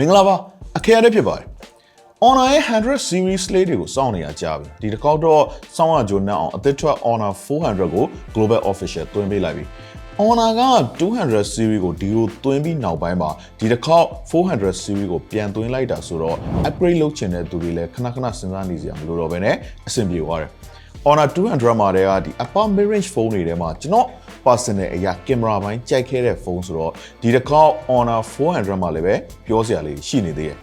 မင်္ဂလာပါအခေရတဲ့ဖြစ်ပါတယ် Honor ရဲ့100 series လေးတွေကိုစောင့်နေရကြပြီဒီတစ်ခေါက်တော့စောင့်ရကြိုနှံ့အောင်အသစ်ထွက် Honor 400ကို Global Official သွင်းပေးလိုက်ပြီ Honor က200 series ကိုဒီလိုသွင်းပြီးနောက်ပိုင်းမှာဒီတစ်ခေါက်400 series ကိုပြန်သွင်းလိုက်တာဆိုတော့ upgrade လုပ်ချင်တဲ့သူတွေလည်းခဏခဏစဉ်းစားနေကြမလို့တော့ပဲねအဆင်ပြေသွားတယ် Honor 200မှာတည်းကဒီ upper mid range phone တွေထဲမှာကျွန်တော် personal အရာ camera ဘိုင်းကြိုက်ခဲ့တဲ့ဖုန်းဆိုတော့ဒီတစ်ခေါက် Honor 400မှာလည်းပဲပြောစရာလေးရှိနေသေးတယ်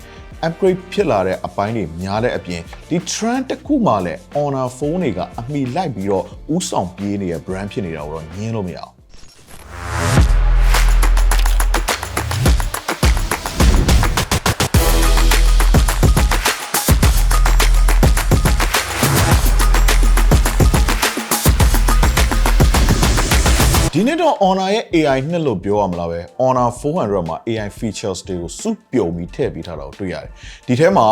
upgrade ဖြစ်လာတဲ့အပိုင်းတွေများတဲ့အပြင်ဒီ trend တစ်ခုမှလည်း Honor ဖုန်းတွေကအမိလိုက်ပြီးတော့ဥဆောင်ပြေးနေတဲ့ brand ဖြစ်နေတာကိုတော့ညင်းလို့မရအောင် ဒီနေ့တော့ Honor ရဲ့ AI နှစ်လို့ပြောရမလားပဲ Honor 400မှာ AI features တွေကိုစုပြုံပြီးထည့်ပေးထားတာကိုတွေ့ရတယ်။ဒီထဲမှာ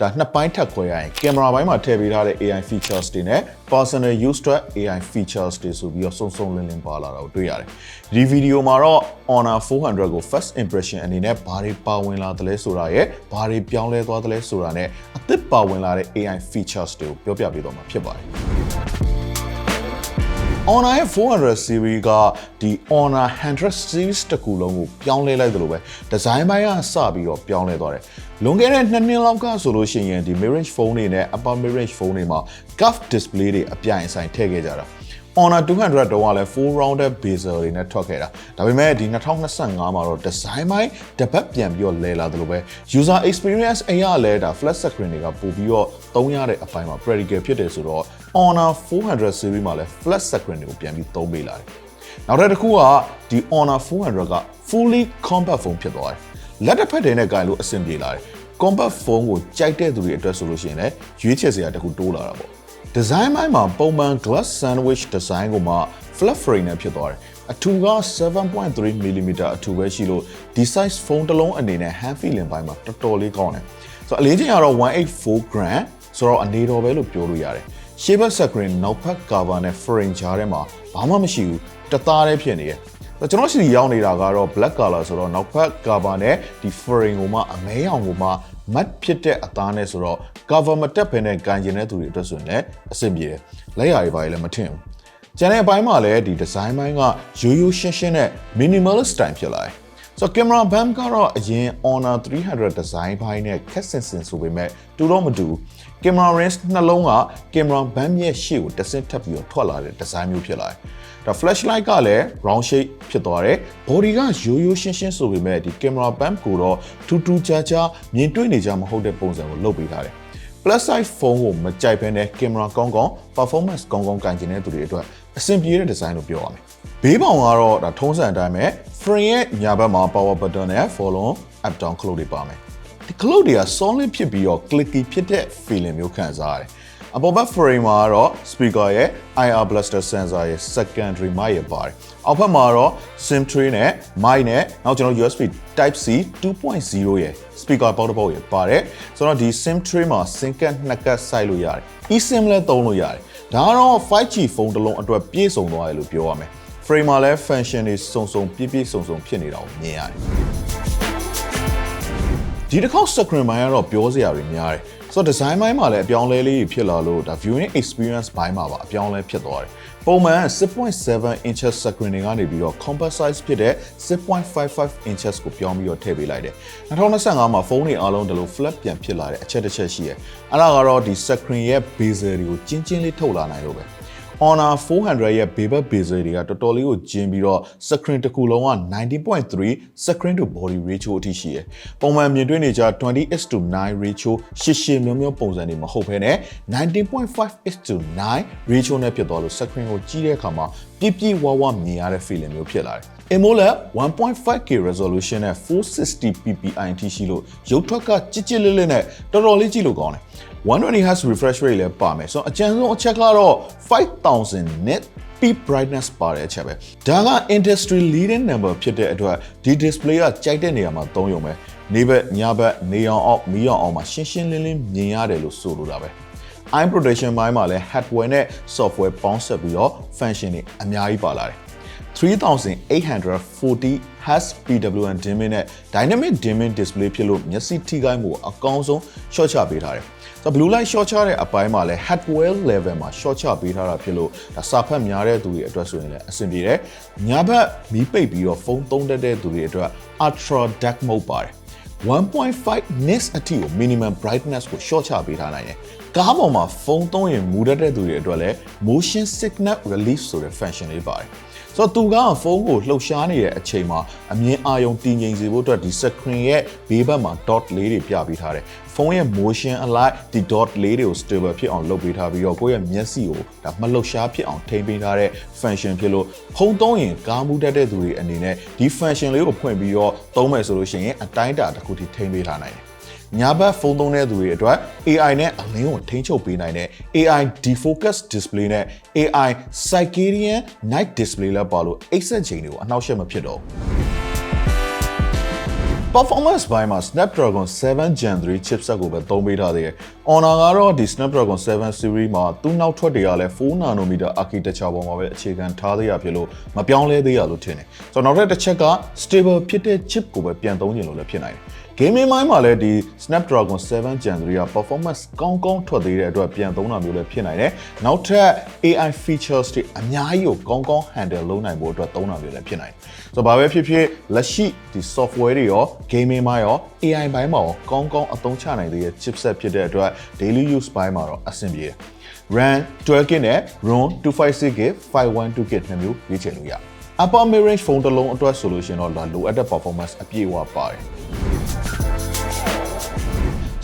ဒါနှစ်ပိုင်းထပ်ခွဲရရင်ကင်မရာပိုင်းမှာထည့်ပေးထားတဲ့ AI features တွေနဲ့ personal use အတွက် AI features တွေဆိုပြီးတော့စုံစုံလင်းလင်းပါလာတာကိုတွေ့ရတယ်။ဒီဗီဒီယိုမှာတော့ Honor 400ကို first impression အနေနဲ့ဘာတွေပါဝင်လာသလဲဆိုတာရဲ့ဘာတွေပြောင်းလဲသွားသလဲဆိုတာနဲ့အသစ်ပါဝင်လာတဲ့ AI features တွေကိုပြောပြပေးတော့မှာဖြစ်ပါတယ်။ Honor ရဲ့400 series ကဒီ Honor 100 series တကူလုံးကိုပြောင်းလဲလိုက်သလိုပဲဒီဇိုင်းပိုင်းကစပြီးတော့ပြောင်းလဲသွားတယ်။လွန်ခဲ့တဲ့နှစ်နှစ်လောက်ကဆိုလို့ရှိရင်ဒီ mid-range phone တွေနဲ့ upper mid-range phone တွေမှာ curved display တွေအပြိုင်အဆိုင်ထည့်ခဲ့ကြတာ။ Honor 200တုန်းကလည်း full rounded bezel တွေနဲ့ထွက်ခဲ့တာဒါပေမဲ့ဒီ2025မှာတော့ design ပိုင်းတပတ်ပြန်ပြီးတော့လဲလာသလိုပဲ user experience အရာလဲဒါ flat screen တွေကပို့ပြီးတော့ သုံးရတဲ့အပိုင်းမှာ practical ဖြစ်တယ်ဆိုတော့ Honor 400 series မှာလည်း flat screen တွေကိုပြန်ပြီးသုံးပေးလာတယ်နောက်တစ်ခုကဒီ Honor 400က fully compact phone ဖြစ်သွားတယ်လက်တစ်ဖက်တည်းနဲ့ကင်လို့အဆင်ပြေလာတယ် compact phone ကိုကြိုက်တဲ့သူတွေအတွက်ဆိုလို့ရှိရင်လည်းရွေးချယ်စရာတစ်ခုတိုးလာတာပေါ့ design ပိုင်းမှာပုံမှန် glass sandwich design ကိုမှ flat frame နဲ့ဖြစ်သွားတယ်အထူက7.3 mm အထူပဲရှိလို့ဒီ size phone တစ်လုံးအနေနဲ့ hand feeling ပိုင်းမှာတော်တော်လေးကောင်းတယ်ဆိုတော့အလေးချိန်ကတော့184 gram ဆိုတော့အနေတော်ပဲလို့ပြောလို့ရတယ်ရှေ့ဘက် screen နောက်ဘက် cover နဲ့ frame ကြားထဲမှာဘာမှမရှိဘူးတသားတည်းဖြစ်နေတယ်ကျွန်တော်စီရောက်နေတာကတော့ black color ဆိုတော့နောက်ဘက် cover နဲ့ဒီ frame ကိုမှအမဲရောင်ကိုမှ matte ဖြစ်တဲ့အသားနဲ့ဆိုတော့ cover မတက်ဘဲနဲ့ကန်ကျင်တဲ့သူတွေအတွက်ဆိုရင်လည်းအဆင်ပြေတယ်လက်ရာတွေပါလည်းမထင်ဘူးကျန်တဲ့အပိုင်းမှာလည်းဒီ design ပိုင်းကရိုးရိုးရှင်းရှင်းနဲ့ minimalist style ဖြစ်လာတယ် ဆိုတော့ camera bam ကတော့အရင် Honor 300 design ဘိုင်းနဲ့ခက်ဆင်ဆင်ဆိုပေမဲ့တူတော့မတူ camera lens နှလုံးက camera bam ရဲ့ရှေ့ကိုတစ်ဆင့်ထပ်ပြီးတော့ထွက်လာတဲ့ design မျိုးဖြစ်လာတယ်။ဒါ flashlight ကလည်း round shape ဖြစ်သွားတယ်။ body ကရိုးရိုးရှင်းရှင်းဆိုပေမဲ့ဒီ camera bam ကိုတော့ထူးထူးခြားခြားမြင်တွေ့နေကြမဟုတ်တဲ့ပုံစံကိုလုပ်ပေးထားတယ်။ plus size phone ကိုမကြိုက်ဘဲနဲ့ camera ကောင်းကောင်း performance ကောင်းကောင်းကန်ကျင်တဲ့သူတွေအတွက်အဆင်ပြေတဲ့ design လို့ပြောရမယ်။ဘေးပေါင်ကတော့ဒါထုံးစံအတိုင်းပဲ frame ရဲ့ညာဘက်မှာ power button နဲ့ follow up down close တွေပါမယ်။ဒီ close တွေက solid ဖြစ်ပြီးတော့ clicky ဖြစ်တဲ့ feeling မျိုးခံစားရတယ်။ အပေါ်ဘက် frame မှာကတော့ speaker ရဲ့ IR blaster sensor ရဲ့ secondary mic ရပါတယ်။အောက်ဘက်မှာတော့ SIM tray နဲ့ mic နဲ့နောက်ကျွန်တော် USB Type C 2.0ရဲ့ speaker ပေါက်တစ်ပေါက်ရပါတယ်။ဆိုတော့ဒီ SIM tray မှာ SIM card နှစ်ကတ်စိုက်လို့ရတယ်။ eSIM လည်းသုံးလို့ရတယ်။ဒါကတော့ 5G ဖုန်းတစ်လုံးအတွက်ပြည့်စုံသွားတယ်လို့ပြောရမယ်။ frame မှာလည်း function တွေစုံစုံပြည့်ပြည့်စုံစုံဖြစ်နေတာကိုမြင်ရတယ်ဒီတစ်ခေါက် screen ပိုင်းကတော့ပြောစရာတွေများတယ် ဆိုတော့ design ပိုင်းမှာလည်းအပြောင်းလဲလေးတွေဖြစ်လာလို့ဒါ viewing experience ဘိုင်းမှာပါအပြောင်းလဲဖြစ်သွားတယ်ပုံမှန်6.7 inches screen တွေကနေပြီးတော့ compact size ဖြစ်တဲ့6.55 inches ကိုပြောင်းပြီးတော့ထည့်ပေးလိုက်တယ်2025မှာဖုန်းတွေအားလုံးဒီလို flat ပြန်ဖြစ်လာတဲ့အချက်တစ်ချက်ရှိရယ်အဲ့ဒါကတော့ဒီ screen ရဲ့ bezel တွေကိုကျင်းချင်းလေးထုတ်လာနိုင်လို့ပဲ Honor 400ရဲ့ Bevel bezel တွေကတော်တော်လေးကိုကျင်းပြီးတော့ screen တစ်ခုလုံးက90.3 screen to body ratio အထိရှိတယ်။ပုံမှန်မြင်တွေ့နေကြ20:9 ratio ရှစ်ရှည်မျိုးမျိုးပုံစံတွေမဟုတ်ဘဲနဲ့19.5:9 ratio နဲ့ဖြစ်သွားလို့ screen ကိုကြည့်တဲ့အခါမှာပြည့်ပြည့်ဝဝမြင်ရတဲ့ feeling မျိုးဖြစ်လာတယ်။ AMOLED 1.5K resolution နဲ့ 460 ppi အထိရှိလို့ရုပ်ထွက်ကကြစ်ကြစ်လေးလေးနဲ့တော်တော်လေးကြည့်လို့ကောင်းတယ် 120 Hz refresh rate လည်းပါမယ်ဆိုတော့အကြံဆုံးအချက်ကတော့5000 nit peak brightness ပါတဲ့အချက်ပဲဒါက industry leading number ဖြစ်တဲ့အတွက်ဒီ display ကကြိုက်တဲ့နေရာမှာသုံးရုံပဲနေဘက်ညဘက်နေအောင်အောက်မီးအောင်အောင်မှာရှင်းရှင်းလင်းလင်းမြင်ရတယ်လို့ဆိုလိုတာပဲ eye protection ဘိုင်းမှာလည်း hardware နဲ့ software ပေါင်းဆက်ပြီးတော့ function တွေအများကြီးပါလာတယ်3840 Hz PWM dimming နဲ့ dynamic dimming display ဖြစ်လို့မျက်စိထိခိုက်မှုကိုအကောင်းဆုံး short ချပေးထားတယ်။ ဆိုတော့ blue light short ချတဲ့အပိုင်းမှာလည်း hardware level မှာ short ချပေးထားတာဖြစ်လို့ဒါစာဖတ်များတဲ့သူတွေအတွက်ဆိုရင်လည်းအဆင်ပြေတယ်။ညာဘက်မီးပိတ်ပြီးတော့ဖုန်းသုံးတတ်တဲ့သူတွေအတွက် ultra dark mode ပါတယ်။1.5 nits အထိကို minimum brightness ကို short ချပေးထားနိုင်တယ်။ကားပေါ်မှာဖုန်းသုံးရင်မူတတ်တဲ့သူတွေအတွက်လည်း motion signal relief ဆိုတဲ့ function လေးပါတယ်။ ဆိုတော့သူကဖုန်းကိုလှုပ်ရှားနေတဲ့အချိန်မှာအမြင်အာရုံတည်ငြိမ်စေဖို့အတွက်ဒီ screen ရဲ့ဘေးဘက်မှာ dot လေးတွေပြပေးထားတယ်။ဖုန်းရဲ့ motion အလိုက်ဒီ dot လေးတွေကို stable ဖြစ်အောင်လုပ်ပေးထားပြီးတော့ကိုယ့်ရဲ့မျက်စိကိုဒါမလှုပ်ရှားဖြစ်အောင်ထိန်းပေးထားတဲ့ function ဖြစ်လို့ဖုန်းသုံးရင်ကားမှုတတ်တဲ့သူတွေအနေနဲ့ဒီ function လေးကိုဖွင့်ပြီးတော့သုံးမယ်ဆိုလို့ရှိရင်အတိုင်းအတာတစ်ခုထိထိန်းပေးထားနိုင်တယ်။ ညာဘက်ဖုန်းသုံးတဲ့သူတွေအတွက် AI နဲ့အလင်းကိုထိန်းချုပ်ပေးနိုင်တဲ့ AI defocus display နဲ့ AI circadian night display လည်းပါလို့အိပ်စက်ချိန်တွေကိုအနှောက်အယှက်မဖြစ်တော့ဘူး performance ဘိုင်းမှာ Snapdragon 7 Gen 3 chipset ကိုပဲသုံးပေးထားသေးတယ်။ Honor ကတော့ဒီ Snapdragon 7 series မှာသူ့နောက်ထွက်တွေကလည်း4 nanometer architecture ပေါ်မှာပဲအခြေခံထားသေးရဖြစ်လို့မပြောင်းလဲသေးရလို့ထင်တယ်။ဆိုတော့နောက်ထပ်တစ်ချက်က stable ဖြစ်တဲ့ chip ကိုပဲပြန်သုံးချင်လို့လည်းဖြစ်နိုင်တယ်။ gaming မိုင်းမှာလည်းဒီ Snapdragon 7 Gen 3က performance ကောင်းကောင်းထွက်သေးတဲ့အတွက်ပြန်သုံးတာမျိုးလည်းဖြစ်နိုင်တယ်။နောက်ထပ် AI features တွေအများကြီးကိုကောင်းကောင်း handle လုပ်နိုင်ဖို့အတွက်သုံးတာမျိုးလည်းဖြစ်နိုင်တယ်။ဆိုတော့ဘာပဲဖြစ်ဖြစ်လက်ရှိဒီ software တွေရော gaming မိုင်းရော AI ဘိုင်းမှာရောကောင်းကောင်းအသုံးချနိုင်သေးတဲ့ chipset ဖြစ်တဲ့အတွက် daily use ဘိုင်းမှာတော့အဆင်ပြေတယ်။ RAM 12GB နဲ့ ROM 256GB 512GB နှစ်မျိုးရွေးချယ်လို့ရတယ်။ Upper mid range ဖုန်းတစ်လုံးအတွက်ဆိုလို့ရှိရင်တော့ဒါလိုအပ်တဲ့ performance အပြည့်အဝပါတယ်။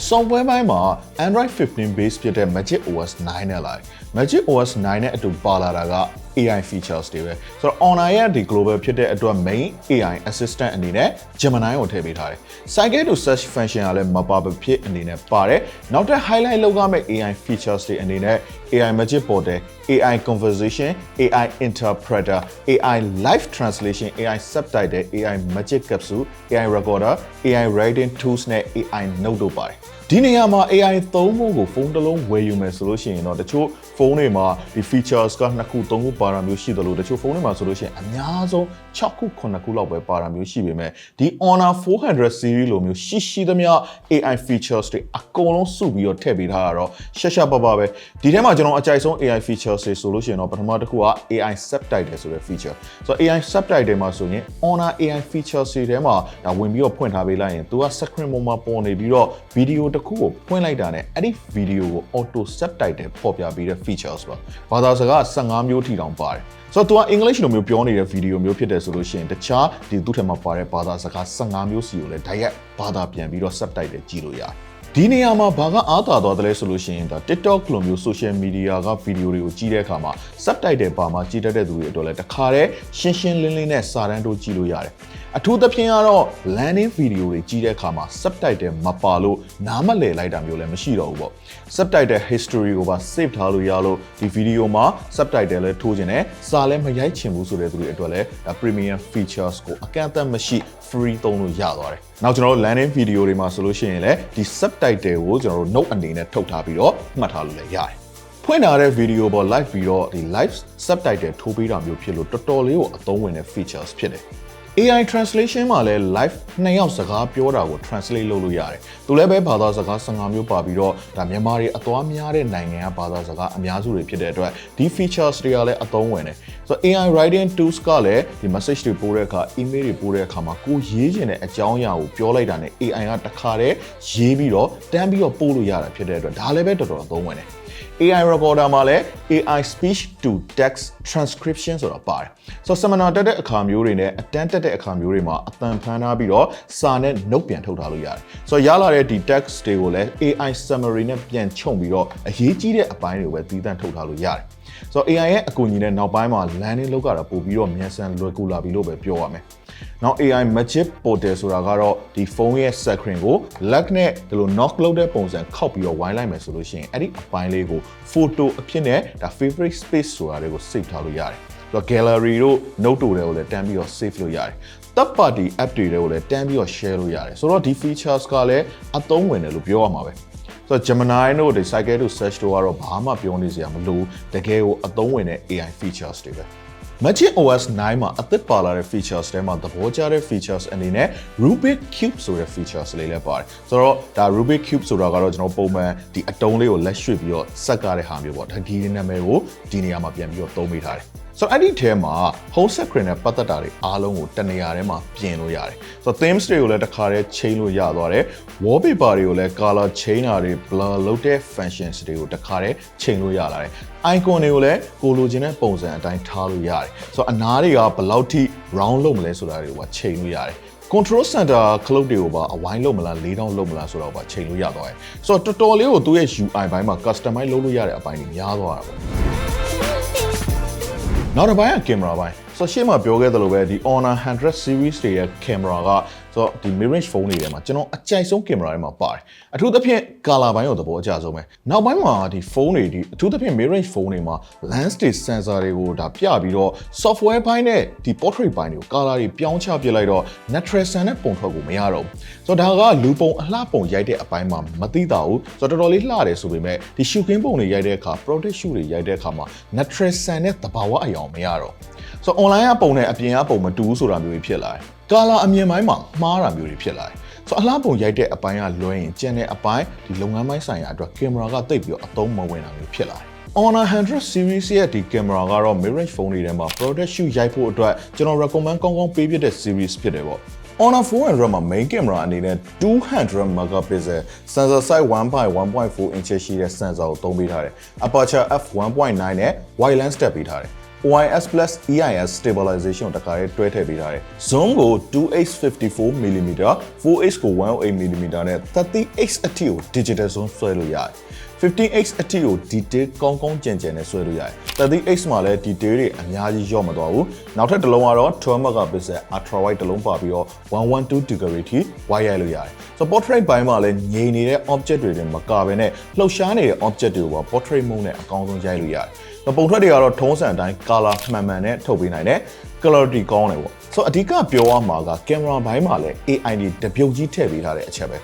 software ဘိုင်းမှာ Android 15 base ဖြစ်တဲ့ Magic OS 9နဲ့လာတယ် Magic OS 9နဲ့အတူပါလာတာက AI features တွေပဲဆိုတော့ online ရဲ့ဒီ global ဖြစ်တဲ့အတွက် main AI assistant အနေနဲ့ Gemini ကိုထည့်ပေးထားတယ် Cycle to search function ကလည်းမပါဘဖြစ်အနေနဲ့ပါတယ်နောက်ထပ် highlight လုပ်ရမယ့် AI features တွေအနေနဲ့ AI Magic Portal AI conversation AI interpreter AI live translation AI subtitle AI Magic capsule AI recorder AI writing tools နဲ့ AI note တို့ပါတယ်ဒီနေရာမှာ AI သုံးဖို့ကိုဖုန်းတစ်လုံးဝယ်ယူမယ်ဆိုလို့ရှိရင်တော့တချို့ဖုန်းတွေမှာဒီ features ကနှစ်ခုသုံးခုပါတာမျိုးရှိသလိုတချို့ဖုန်းတွေမှာဆိုလို့ရှိရင်အများဆုံး 6ခု9ခုလောက်ပဲပါတာမျိုးရှိပေမဲ့ဒီ Honor 400 series လိုမျိုးရှိရှိသမျှ AI features တွေအကုန်လုံးစုပြီးတော့ထည့်ပေးထားတာတော့ရှက်ရှက်ပပပဲဒီထဲမှာကျွန်တော်အကြိုက်ဆုံး AI features တွေဆိုလို့ရှိရင်တော့ပထမတစ်ခုက AI subtitle ဆိုတဲ့ feature ဆိုတော့ AI subtitle မှာဆိုရင် Honor AI features တွေထဲမှာဒါဝင်ပြီးတော့ဖွင့်ထားပေးလိုက်ရင်သူက screen ပေါ်မှာပေါ်နေပြီးတော့ video တစ်ခုကိုဖွင့်လိုက်တာနဲ့အဲ့ဒီ video ကို auto subtitle ပေါ်ပြပေးတဲ့ features ပါဘာသာစကား15မျိုးထိတောင်ပါတယ် ဆိုတော့ तू က English လိုမျိုးပြောနေတဲ့ video မျိုးဖြစ်တယ်ဆိုလို့ရှိရင်တခြားဒီသူ့ထဲမှာပါတဲ့ဘာသာစကား15မျိုးစီကိုလည်း direct ဘာသာပြန်ပြီးတော့ subtitle ကြည့်လို့ရတယ် ဒီနေရာမှာဘာကအားသာသွားတယ်လဲဆိုလို့ရှိရင်ဒါ TikTok လိုမျိုး social media ကဗီဒီယိုတွေကိုကြည့်တဲ့အခါမှာ subtitle ပါမှာကြည့်တတ်တဲ့သူတွေအတွက်လည်းတခါတည်းရှင်းရှင်းလင်းလင်းနဲ့စာတန်းတို့ကြည့်လို့ရတယ်အထူးသဖြင့်ကတော့ landing video တွေကြည့်တဲ့အခါမှာ subtitle မပါလို့နားမလည်လိုက်တာမျိုးလည်းမရှိတော့ဘူးပေါ့ subtitle history ကိုပါ save ထားလို့ရလို့ဒီ video မှာ subtitle လည်းထိုးခြင်းနဲ့စာလည်းမရိုက်ချင်ဘူးဆိုတဲ့သူတွေအတွက်လည်းဒါ premium features ကိုအကန့်အသတ်မရှိ free သုံးလို့ရသွားတယ်။နောက်ကျွန်တော်တို့ landing video တွေမှာဆိုလို့ရှိရင်လည်းဒီ subtitle ကိုကျွန်တော်တို့ note အနေနဲ့ထုတ်ထားပြီးတော့မှတ်ထားလို့လည်းရတယ်။ဖွင့်ထားတဲ့ video ပေါ် live ပြီးတော့ဒီ live subtitle ထိုးပေးတာမျိုးဖြစ်လို့တော်တော်လေးကိုအသုံးဝင်တဲ့ features ဖြစ်တယ်။ AI translation မှာလည်း live နှစ်ယောက်စကားပြောတာကို translate လုပ်လို့ရတယ်။သူလည်းပဲဘာသာစကား15မျိုးပါပြီးတော့ဒါမြန်မာတွေအသွားများတဲ့နိုင်ငံကဘာသာစကားအများစုတွေဖြစ်တဲ့အတွက်ဒီ features တွေကလည်းအသုံးဝင်တယ်။ဆိုတော့ AI writing tools ကလည်းဒီ message တွေပို့တဲ့အခါ email တွေပို့တဲ့အခါမှာကိုရေးချင်တဲ့အကြောင်းအရာကိုပြောလိုက်တာနဲ့ AI ကတခါတည်းရေးပြီးတော့တန်းပြီးတော့ပို့လို့ရတာဖြစ်တဲ့အတွက်ဒါလည်းပဲတော်တော်အသုံးဝင်တယ်။ AI recorder မှာလည်း AI speech to text transcription ဆိုတာပါတယ်။ဆိုတော့ seminar တက်တဲ့အခါမျိုးတွေနဲ့အတန်းတက်တဲ့အခါမျိုးတွေမှာအတန်ဖန်ထားပြီးတော့စာနဲ့ note ပြန်ထုတ်ထားလို့ရတယ်။ဆိုတော့ရလာတဲ့ဒီ text တွေကိုလည်း AI summary နဲ့ပြန်ခြုံပြီးတော့အရေးကြီးတဲ့အပိုင်းတွေကိုပဲသီးသန့်ထုတ်ထားလို့ရတယ်။ ဆိုတော့ AI ရဲ့အကူအညီနဲ့နောက်ပိုင်းမှာ landing လောက်တာပို့ပြီးတော့မြန်ဆန်လွယ်ကူလာပြီလို့ပဲပြောရမယ်။နောက် AI Magic Portal ဆိုတာကတော့ဒီဖုန်းရဲ့ screen ကိုလက်နဲ့ဒီလို knock လုပ်တဲ့ပုံစံခောက်ပြီးတော့ဝိုင်းလိုက်မယ်ဆိုလို့ရှိရင်အဲ့ဒီအပိုင်းလေးကို photo အဖြစ်နဲ့ဒါ favorite space ဆိုတာတွေကို save ထားလို့ရတယ်။ဆိုတော့ gallery တို့ note တို့တွေကိုလည်းတန်းပြီးတော့ save လုပ်ရတယ်။ third party app တွေကိုလည်းတန်းပြီးတော့ share လို့ရတယ်။ဆိုတော့ဒီ features ကလည်းအသုံးဝင်တယ်လို့ပြောရမှာပဲ။ ဆိုတော့ Gemini တို့ဒီ Cycle to Search တို့ကတော့ဘာမှပြောနေစရာမလိုတကယ်ကိုအသုံးဝင်တဲ့ AI features တွေပဲ။ Magic OS 9မှာအသစ်ပါလာတဲ့ features တွေမှာသဘောကျတဲ့ features အနေနဲ့ Rubik Cube ဆိုတဲ့ features လေးလည်းပါတယ်ဆိုတော့ဒါ Rubik Cube ဆိုတာကတော့ကျွန်တော်ပုံမှန်ဒီအတုံးလေးကိုလက်ရွှေ့ပြီးတော့စက်ကတဲ့ဟာမျိုးပေါ့ဒါဒီနာမည်ကိုဒီနေရာမှာပြန်ပြီးတော့သုံးပေးထားတယ် ဆိုတော့အဲ့ဒီထဲမှာ home screen နဲ့ပတ်သက်တာတွေအားလုံးကိုတနေရာထဲမှာပြင်လို့ရတယ်ဆိုတော့ themes တွေကိုလည်းတစ်ခါတည်းချိန်လို့ရသွားတယ် wallpaper တွေကိုလည်း color chain တာတွေ blur လုပ်တဲ့ functions တွေကိုတစ်ခါတည်းချိန်လို့ရလာတယ် icon တွေကိုလည်းကိုလိုချင်တဲ့ပုံစံအတိုင်းထားလို့ရတယ်ဆိုတော့အနားတွေကဘယ်လောက်ထိ round လုပ်မလဲဆိုတာတွေကိုပါချိန်လို့ရတယ် control center ခလုတ်တွေကိုပါအဝိုင်းလုပ်မလားလေးတောင်းလုပ်မလားဆိုတော့ပါချိန်လို့ရသွားတယ်ဆိုတော့တော်တော်လေးကိုသူ့ရဲ့ UI ဘိုင်းမှာ customize လုပ်လို့ရတဲ့အပိုင်းတွေများသွားတာပေါ့ နောက်တစ်ပိုင်းကကင်မရာပိုင်း ဆိုတော့ရှေ့မှာပြောခဲ့သလိုပဲဒီ Honor 100 series တွေရဲ့ကင်မရာကဆိုတော့ဒီ mirage phone တွေထဲမှာကျွန်တော်အကြိုက်ဆုံးကင်မရာတွေမှာပါတယ်အထူးသဖြင့် color ဘိုင်းကိုသဘောအကျဆုံးပဲနောက်ပိုင်းမှာဒီ phone တွေဒီအထူးသဖြင့် mirage phone တွေမှာ lens တွေ sensor တွေကိုဒါပြပြီးတော့ software ဘိုင်းနဲ့ဒီ portrait ဘိုင်းတွေကို color တွေပြောင်းချပြလိုက်တော့ natural ဆန်တဲ့ပုံထွက်ကိုမရတော့ဘူးဆိုတော့ဒါကလူပုံအလှပုံရိုက်တဲ့အပိုင်းမှာမသိတာဘူးဆိုတော့တော်တော်လေးလှတယ်ဆိုပေမဲ့ဒီ shoot ကင်းပုံတွေရိုက်တဲ့အခါ product shoot တွေရိုက်တဲ့အခါမှာ natural ဆန်တဲ့သဘာဝအယောင်မရတော့ ဆိုတော့ online ကပုံနဲ့အပြင်ကပုံမတူဘူးဆိုတာမျိုးတွေဖြစ်လာတယ်။ color အမြင်ပိုင်းမှာမှားတာမျိုးတွေဖြစ်လာတယ်။ဆိုတော့အလားပုံရိုက်တဲ့အပိုင်းကလွှဲရင်ကျန်တဲ့အပိုင်းဒီလုပ်ငန်းပိုင်းဆိုင်ရာအတွက်ကင်မရာကတိတ်ပြီးတော့အသုံးမဝင်တာမျိုးဖြစ်လာတယ်။ Honor 100 series ရဲ့ဒီကင်မရာကတော့ mirage phone တွေထဲမှာ product shoot ရိုက်ဖို့အတွက်ကျွန်တော် recommend ကောင်းကောင်းပေးပြတဲ့ series ဖြစ်တယ်ပေါ့။ Honor 400မှာ main camera အနေနဲ့200 megapixel sensor size 1.1.4 inch ရှိတဲ့ sensor ကိုသုံးပေးထားတယ်။ aperture f1.9 နဲ့ wide lens တက်ပေးထားတယ်။ OIS plus EIS stabilization ကိုတခါလေးတွဲထည့်ပေးထားတယ်။ zoom ကို 2x 54mm 4x ကို 108mm နဲ့ 30x အထိကို digital zoom ဆွဲလို့ရတယ်။ 15x အထိကို detail ကောင်းကောင်းကြင်ကြင်နဲ့ဆွဲလို့ရတယ်။ 30x မှာလည်း detail တွေအများကြီးရော့မသွားဘူး။နောက်ထပ်တစ်လုံးကတော့ 12 megapixel ultra wide တစ်လုံးပါပြီးတော့112 degree ထိ wide ရိုက်လို့ရတယ်။ so portrait ဘိုင်းမှာလည်းငြိမ်နေတဲ့ object တွေတင်မကဘဲနဲ့လှုပ်ရှားနေတဲ့ object တွေကိုပါ portrait mode နဲ့အကောင်းဆုံးရိုက်လို့ရတယ်။ ပုံထွက်တွေကတော့ထုံးစံအတိုင်း color မှန်မှန်နဲ့ထုတ်ပေးနိုင်တယ် clarity ကောင်းတယ်ပေါ့ဆိုတော့အဓိကပြောရမှာကကင်မရာဘိုင်းမှာလည်း AI တွေတပြုတ်ကြီးထည့်ပေးထားတဲ့အချက်ပဲ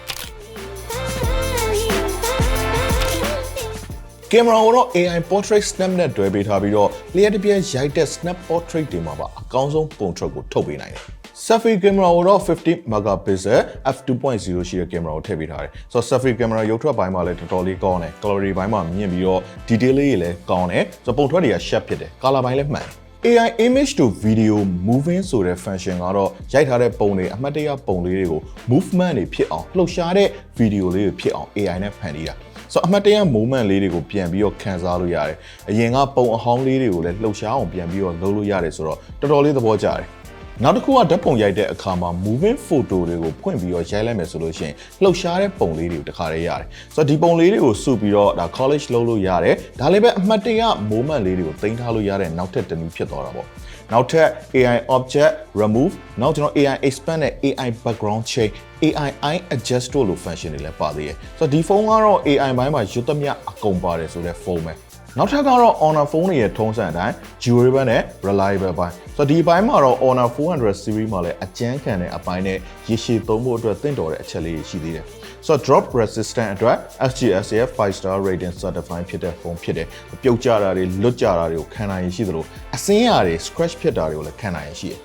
ကင်မရာကိုတော့ AI portrait snap နဲ့တွဲပေးထားပြီးတော့လျှက်တစ်ပြက်ရိုက်တဲ့ snap portrait တွေမှာပါအကောင်းဆုံးပုံထွက်ကိုထုတ်ပေးနိုင်တယ် selfie camera ကိုတော့50 megapixel f2.0 ရှိတဲ့ကင်မရာကိုထည့်ပေးထားတယ်။ဆိုတော့ selfie camera ရုပ်ထွက်ပိုင်းမှာလည်းတော်တော်လေးကောင်းတယ်။ quality ဘိုင်းမှာမြင့်ပြီးတော့ detail လေးတွေလည်းကောင်းတယ်။ဆိုတော့ပုံထွက်တွေက sharp ဖြစ်တယ်။ color ဘိုင်းလည်းမှန်တယ်။ AI image to video moving ဆိုတဲ့ function ကတော့ရိုက်ထားတဲ့ပုံတွေအမှတ်တရပုံလေးတွေကို movement တွေဖြစ်အောင်လှုပ်ရှားတဲ့ video လေးတွေဖြစ်အောင် AI နဲ့ဖန်တီးတာဆိုတော့အမှတ်တရ moment လေးတွေကိုပြန်ပြီးတော့ခံစားလို့ရတယ်။အရင်ကပုံအဟောင်းလေးတွေကိုလည်းလှုပ်ရှားအောင်ပြန်ပြီးတော့လုပ်လို့ရတယ်ဆိုတော့တော်တော်လေးသဘောကျတယ်။ နောက်တစ်ခုကဓာတ်ပုံရိုက်တဲ့အခါမှာ moving photo တွေကိုဖွင့်ပြီးတော့ရိုက်လိုက်မယ်ဆိုလို့ရှိရင်လှုပ်ရှားတဲ့ပုံလေးတွေကိုတခါတည်းရတယ်။ဆိုတော့ဒီပုံလေးတွေကိုစုပြီးတော့ဒါ college လုပ်လို့ရတယ်။ဒါလည်းပဲအမှတ်တရ moment လေးတွေကိုတင်ထားလို့ရတဲ့နောက်ထပ်တစ်နည်းဖြစ်သွားတာပေါ့။နောက်ထပ် AI object remove နောက်ကျွန်တော် AI expand နဲ့ AI background change AI eye adjust တို့လို function တွေလည်းပါသေးတယ်။ဆိုတော့ဒီဖုန်းကတော့ AI ဘိုင်းမှာရွတ်သမျှအကုန်ပါတယ်ဆိုတဲ့ဖုန်းပဲ။ နောက်ထပ်ကတော့ Honor phone တွေရဲ့ထုံးစံအတိုင်း durable နဲ့ reliable ပိုင်းဆိုတော့ဒီဘိုင်းမှာတော့ Honor 400 series မှာလည်းအကျန်းခံတဲ့အပိုင်းနဲ့ရေရှည်သုံးဖို့အတွက်တင့်တော်တဲ့အချက်လေးတွေရှိသေးတယ်ဆိုတော့ drop resistant အတွက် SGS ရဲ့5 star rating certified ဖြစ်တဲ့ဖုန်းဖြစ်တယ်ပြုတ်ကျတာတွေလွတ်ကျတာတွေကိုခံနိုင်ရရှိသလိုအစင်းရတွေ scratch ဖြစ်တာတွေကိုလည်းခံနိုင်ရရှိတယ်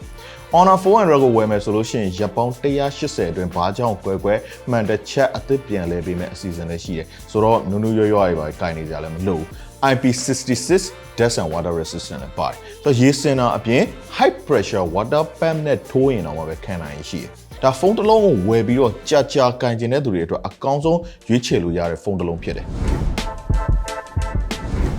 Honor 400ကိုဝယ်မယ်ဆိုလို့ရှိရင်ရပ်ပေါင်း180အတွင်းဘာကြောင့်ကွဲကွဲမှန်တစ်ချက်အသစ်ပြန်လဲပေးမယ်အစီအစဉ်လည်းရှိတယ်ဆိုတော့နူးနူးရွရွရေးပါကြိုင်နေကြလည်းမလို့ IP66 dust and water resistant နဲ့ပါတယ်ဆိုတော့ရေစင်တာအပြင် high pressure water pump နဲ့ထိုးရင်တော့ပဲခံနိုင်ရရှိတယ်ဒါဖုန်းတစ်လုံးကိုဝယ်ပြီးတော့ကြာကြာကင်ကျင်တဲ့သူတွေအတွက်အကောင်းဆုံးရွေးချယ်လို့ရတဲ့ဖုန်းတစ်လုံးဖြစ်တယ်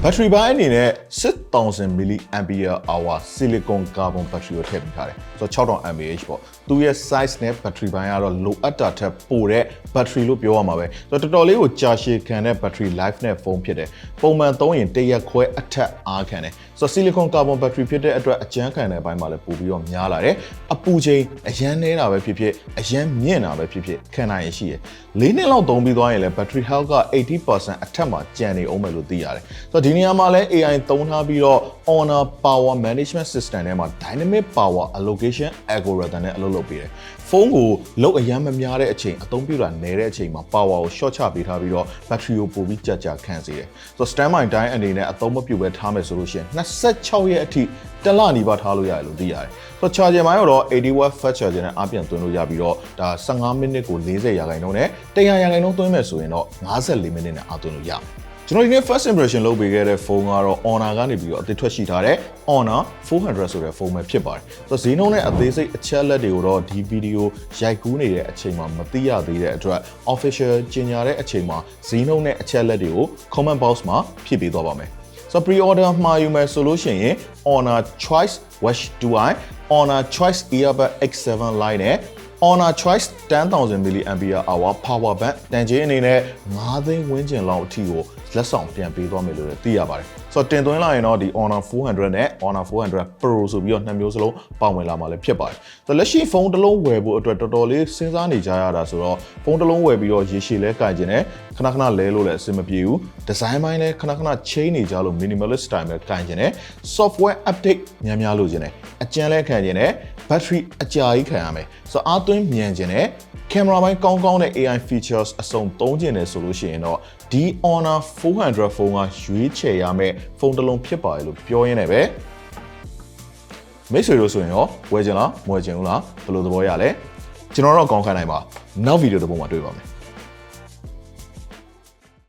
ဘက်ထရီပိုင်းအနေနဲ့6000 mAh silicon carbon battery ကိုထည့်ပေးထားတယ်ဆိုတော့6000 mAh ပေါ့သူရဲ့ size နဲ့ battery ပိုင်းကတော့လိုအပ်တာထက်ပိုတဲ့ battery လို့ပြောရမှာပဲဆိုတော့တော်တော်လေးကိုကြာရှည်ခံတဲ့ battery life နဲ့ဖုန်းဖြစ်တယ်ပုံမှန်သုံးရင်တရက်ခွဲအထက်အားခံတယ် ဆိုတော့ silicon carbon battery ဖြစ်တဲ့အတွက်အကျန်းခံတဲ့ဘိုင်းမှာလည်းပိုပြီးတော့များလာတယ်အပူချိန်အရန်နေတာပဲဖြစ်ဖြစ်အရန်မြင့်တာပဲဖြစ်ဖြစ်ခံနိုင်ရရှိတယ်၄နှစ်လောက်သုံးပြီးသွားရင်လည်း battery health က80%အထက်မှာကျန်နေအောင်မယ်လို့သိရတယ်ဆိုတော့ဒီနေရာမှာလည်း AI သုံးထားပြီးတော့ Honor Power Management System ထဲမှာ Dynamic Power Allocation Algorithm နဲ့အလုပ်လုပ်ပေးတယ် ဖုန်းကိုလုတ်အရမ်းမများတဲ့အချိန်အသုံးပြုတာနည်းတဲ့အချိန်မှာ power ကို short ချပေးထားပြီးတော့ battery ကိုပိုပြီးကြကြခံစေတယ်ဆိုတော့ standby တိုင်းအနေနဲ့အသုံးမပြုဘဲထားမယ်ဆိုလို့ရှိရင်26ရက်အထိတစ်လနီးပါးထားလို့ရတယ်လို့သိရတယ်ဆိုတော့ charger မှာတော့ 80 watt fast charger နဲ့အားပြန်သွင်းလို့ရပြီးတော့ဒါ15မိနစ်ကို40ရာခိုင်နှုန်းနဲ့100ရာခိုင်နှုန်းသွင်းမယ်ဆိုရင်တော့54မိနစ်နဲ့အားသွင်းလို့ရတယ် ကျွန်တော်ဒီနေ့ first impression လုပ်ပေးခဲ့တဲ့ဖုန်းကတော့ Honor ကနေပြီးတော့အသစ်ထွက်ရှိထားတဲ့ Honor 400ဆိုတဲ့ဖုန်းပဲဖြစ်ပါတယ်။ဆိုတော့ဈေးနှုန်းနဲ့အသေးစိတ်အချက်လက်တွေကိုတော့ဒီဗီဒီယိုရိုက်ကူးနေတဲ့အချိန်မှာမသိရသေးတဲ့အတွက် official ကြေညာတဲ့အချိန်မှာဈေးနှုန်းနဲ့အချက်လက်တွေကို comment box မှာဖြည့်ပေးသွားပါမယ်။ so pre-order မှာယူမယ်ဆိုလို့ရှိရင် Honor Choice Watch 2i Honor Choice Earbud X7 Lite နဲ့ Honor Choice 10000 mAh power bank တန်ချိန်အနေနဲ့9သိန်းဝန်းကျင်လောက်အထိကိုလက်ဆောင်ပြန်ပေးသွားမယ်လို့လည်းသိရပါတယ်။ဆိုတော့တင်သွင်းလာရင်တော့ဒီ Honor 400နဲ့ Honor 400 Pro ဆိုပြီးတော့နှစ်မျိုးစလုံးပါဝင်လာမှာလည်းဖြစ်ပါတယ်။ဆိုတော့လက်ရှိဖုန်းတစ်လုံးဝယ်ဖို့အတွက်တော်တော်လေးစဉ်းစားနေကြရတာဆိုတော့ဖုန်းတစ်လုံးဝယ်ပြီးတော့ရေရှည်လဲကင်ကျင်တယ်ခဏခဏလဲလို့လည်းအဆင်မပြေဘူး။ design ပိုင်းလည်းခဏခဏ chain နေကြလို့ minimalist style ပဲကင်ကျင်တယ် software update များများလို့ကျင်တယ်အကျန်းလဲခံကျင်တယ် battery အကြာကြီးခံရမယ်ဆိုတော့အားသွင်းမြန်ကျင်တယ်ကင်မရာပိုင်းကောင်းကောင်းတဲ့ AI features အစုံသုံးကျင်တယ်ဆိုလို့ရှိရင်တော့ဒီ Honor 400ဖုန်းကရွေးချယ်ရမယ့်ဖုန်းတစ်လုံးဖြစ်ပါတယ်လို့ပြောရင်းနဲ့ပဲမိတ်ဆွေတို့ဆိုရင်ရောဝယ်ချင်လားမဝယ်ချင်ဘူးလားဘယ်လိုသဘောရလဲကျွန်တော်တော့ကောင်းခံနိုင်ပါနောက်ဗီဒီယိုတစ်ပုဒ်မှာတွေ့ပါမယ်